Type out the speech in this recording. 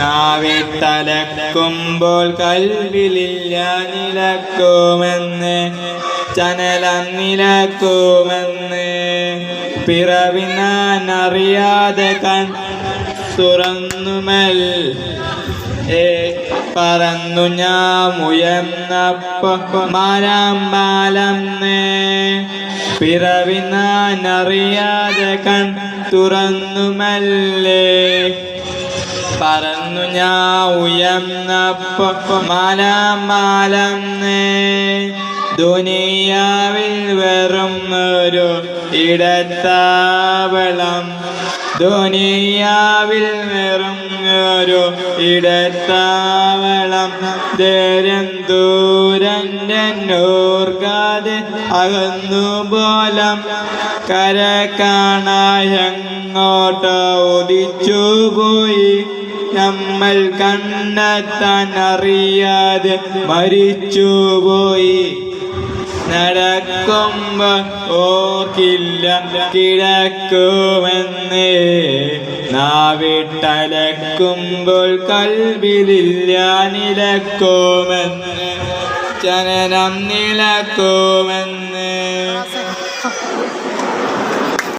നാവിട്ടലക്കുമ്പോൾ കൽവിലില്ല നിലക്കുമെന്ന് ചനലം നിലക്കുമെന്ന് പിറവി ഞാൻ അറിയാതെ കൺ തുറന്നുമൽ ഏ പറന്നു ഞാൻ ഉയർന്നപ്പോ മാലാം ബാലന്ന് പിറവി ഞാൻ അറിയാതെ കൺ തുറന്നുമല്ലേ പറന്നു ഞാൻ ഉയർന്നപ്പോ ദുനിയാവിൽ വെറും ഒരു ഇടത്താവളം. ദുനിയാവിൽ വെറും ഒരു ഇടത്താവളം. ധൈര്യം ദൂരന്റെ നോർക്കാതെ അകന്നു പോലം. കര കാണായങ്ങോട്ട് ഉദിച്ചു നമ്മൾ കണ്ടെത്താൻ അറിയാതെ മരിച്ചുപോയി. നടക്കുമ്പോ ഓർക്കില്ല കിടക്കുമെന്ന്. നാവിട്ടലക്കുമ്പോൾ കൽവിലില്ല നിലക്കുമെന്ന്. ജനനം നിലക്കുമെന്ന്.